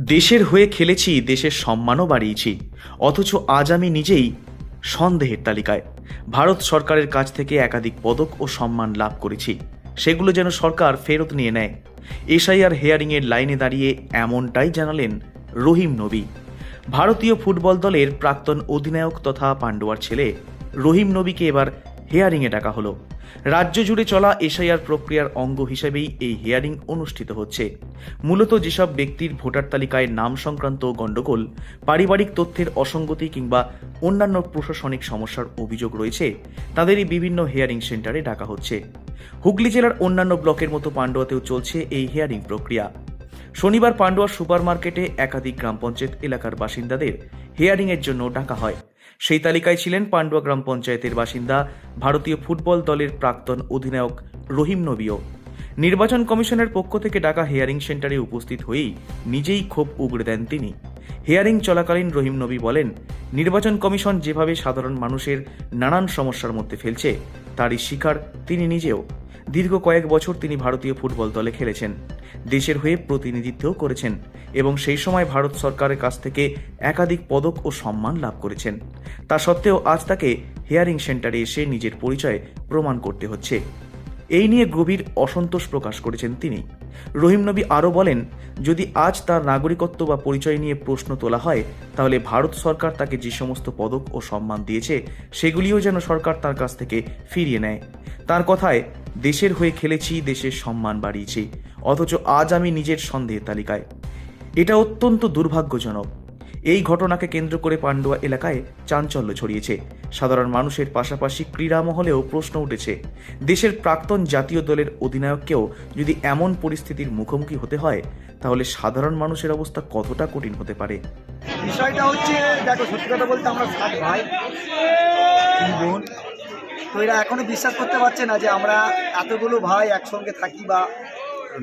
দেশের হয়ে খেলেছি, দেশের সম্মানও বাড়িয়েছি। অথচ আজ আমি নিজেই সন্দেহের তালিকায়। ভারত সরকারের কাছ থেকে একাধিক পদক ও সম্মান লাভ করেছি। সেগুলো যেন সরকার ফেরত নিয়ে নেয়। এসআইআর হেয়ারিংয়ের লাইনে দাঁড়িয়ে এমনটাই জানালেন রহিম নবী। ভারতীয় ফুটবল দলের প্রাক্তন অধিনায়ক তথা পাণ্ডুয়ার ছেলে রহিম নবীকে এবার হেয়ারিংয়ে ডাকা হলো। রাজ্য জুড়ে চলা এসআইআর প্রক্রিয়ার অঙ্গ হিসেবেই এই হিয়ারিং অনুষ্ঠিত হচ্ছে। মূলত যেসব ব্যক্তির ভোটার তালিকায় নাম সংক্রান্ত গণ্ডগোল, পারিবারিক তথ্যের অসঙ্গতি কিংবা অন্যান্য প্রশাসনিক সমস্যার অভিযোগ রয়েছে, তাদেরই বিভিন্ন হিয়ারিং সেন্টারে ডাকা হচ্ছে। হুগলি জেলার অন্যান্য ব্লকের মতো পাণ্ডুয়াতেও চলছে এই হিয়ারিং প্রক্রিয়া। শনিবার পান্ডুয়া সুপার মার্কেটে একাধিক গ্রাম পঞ্চায়েত এলাকার বাসিন্দাদের হিয়ারিংয়ের জন্য ডাকা হয়। সেই তালিকায় ছিলেন পান্ডুয়া গ্রাম পঞ্চায়েতের বাসিন্দা, ভারতীয় ফুটবল দলের প্রাক্তন অধিনায়ক রহিম নবীও। নির্বাচন কমিশনের পক্ষ থেকে ডাকা হেয়ারিং সেন্টারে উপস্থিত হয়েই নিজেই ক্ষোভ উগড়ে দেন তিনি। হেয়ারিং চলাকালীন রহিম নবী বলেন, নির্বাচন কমিশন যেভাবে সাধারণ মানুষের নানান সমস্যার মধ্যে ফেলছে, তারই শিকার তিনি নিজেও। দীর্ঘ কয়েক বছর তিনি ভারতীয় ফুটবল দলে খেলেছেন। দেশের হয়ে প্রতিনিধিত্বও করেছেন এবং সেই সময় ভারত সরকারের কাছ থেকে একাধিক পদক ও সম্মান লাভ করেছেন। তা সত্ত্বেও আজ তাকে হেয়ারিং সেন্টারে এসে নিজের পরিচয় প্রমাণ করতে হচ্ছে। এই নিয়ে গভীর অসন্তোষ প্রকাশ করেছেন তিনি। রহিম নবী আরও বলেন, যদি আজ তার নাগরিকত্ব বা পরিচয় নিয়ে প্রশ্ন তোলা হয়, তাহলে ভারত সরকার তাকে যে সমস্ত পদক ও সম্মান দিয়েছে, সেগুলিও যেন সরকার তার কাছ থেকে ফিরিয়ে নেয়। তার কথায়, দেশের হয়ে খেলেছি, দেশের সম্মান বাড়িয়েছি, অথচ আজ আমি নিজের সন্দেহের তালিকায়। এটা অত্যন্ত দুর্ভাগ্যজনক। এই ঘটনাকে কেন্দ্র করে পান্ডুয়া এলাকায় চাঞ্চল্য ছড়িয়েছে। সাধারণ মানুষের পাশাপাশি ক্রীড়া মহলেও প্রশ্ন উঠেছে। দেশের প্রাক্তন জাতীয় দলের অধিনায়ককেও যদি এমন পরিস্থিতির মুখোমুখি হতে হয়, তাহলে সাধারণ মানুষের অবস্থা কতটা কঠিন হতে পারে? বিষয়টা হচ্ছে, দেখো, সত্যি কথা বলতে আমরা সাত ভাই বোন। তো এরা এখনও বিশ্বাস করতে পারছে না যে আমরা এতগুলো ভাই একসঙ্গে থাকি বা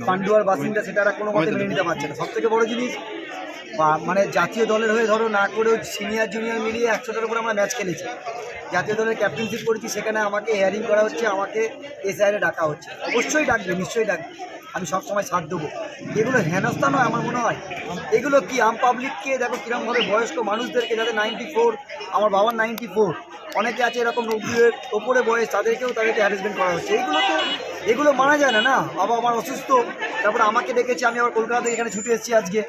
পান্ডুয়ার বাসিন্দা, সেটা কোনো মতে মেনে নিতে পারছে না। সব থেকে বড় জিনিস মানে জাতীয় দলের হয়ে ধরো না করেও সিনিয়র জুনিয়র মিলিয়ে একশোটার উপরে আমরা ম্যাচ খেলেছি। জাতীয় দলের ক্যাপ্টেনশিপ করেছি, সেখানে আমাকে হেয়ারিং করা হচ্ছে, আমাকে এসআইআরে ডাকা হচ্ছে। অবশ্যই ডাকবে, নিশ্চয়ই ডাকবে। আমি সবসময় সাথ দেবো। এগুলো হেনস্থা নয় আমার মনে হয়। এগুলো কি আম পাবলিককে দেখো কীরকমভাবে বয়স্ক মানুষদেরকে, যাদের নাইনটি ফোর আমার বাবার নাইনটি ফোর অনেকে আছে এরকম নব্বইয়ের ওপরে বয়স, তাদেরকেও তাদেরকে হ্যারাসমেন্ট করা হচ্ছে। এগুলো তো, এগুলো মানা যায় না না? বাবা আমার অসুস্থ, তারপরে আমাকে ডেকেছে, আমি আবার কলকাতা থেকে এখানে ছুটে এসেছি আজকে।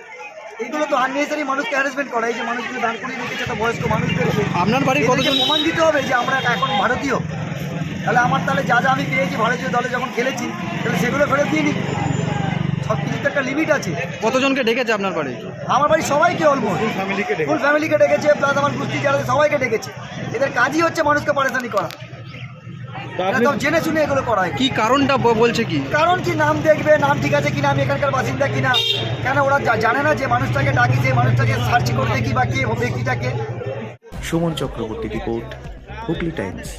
এগুলো তো আননেসারি মানুষকে হ্যারাসমেন্ট করা। এই যে মানুষগুলো দান করিয়ে রেখেছে একটা বয়স্ক মানুষদেরকে আপনার বাড়ির কতজন? প্রমাণ দিতে হবে যে আমরা এখন ভারতীয়। তাহলে আমার তাহলে যা যা আমি পেয়েছি ভারতীয় দলে যখন খেলেছি তাহলে সেগুলো ফেরত দিয়ে নিই সব কিছুর তো একটা লিমিট আছে। কতজনকে ডেকেছে আপনার বাড়ি? আমার বাড়ি সবাইকে অলমোস্ট ফুল ফ্যামিলিকে ডেকেছে। প্লাস আমার গোষ্ঠী যারা সবাইকে ডেকেছে। এদের কাজই হচ্ছে মানুষকে পারেশানি করা। জেনে শুনে এগুলো করা কি কারণটা বলছে কি? কারণ কি নাম দেখবে নাম ঠিক আছে কিনা আমি বাসিন্দা কিনা? কেন ওরা জানে না যে মানুষটাকে ডাকি যে মানুষটাকে সার্চ করতে কি বা কে ব্যক্তিটাকে সুমন চক্রবর্তী রিপোর্ট হুগলি টাইমস।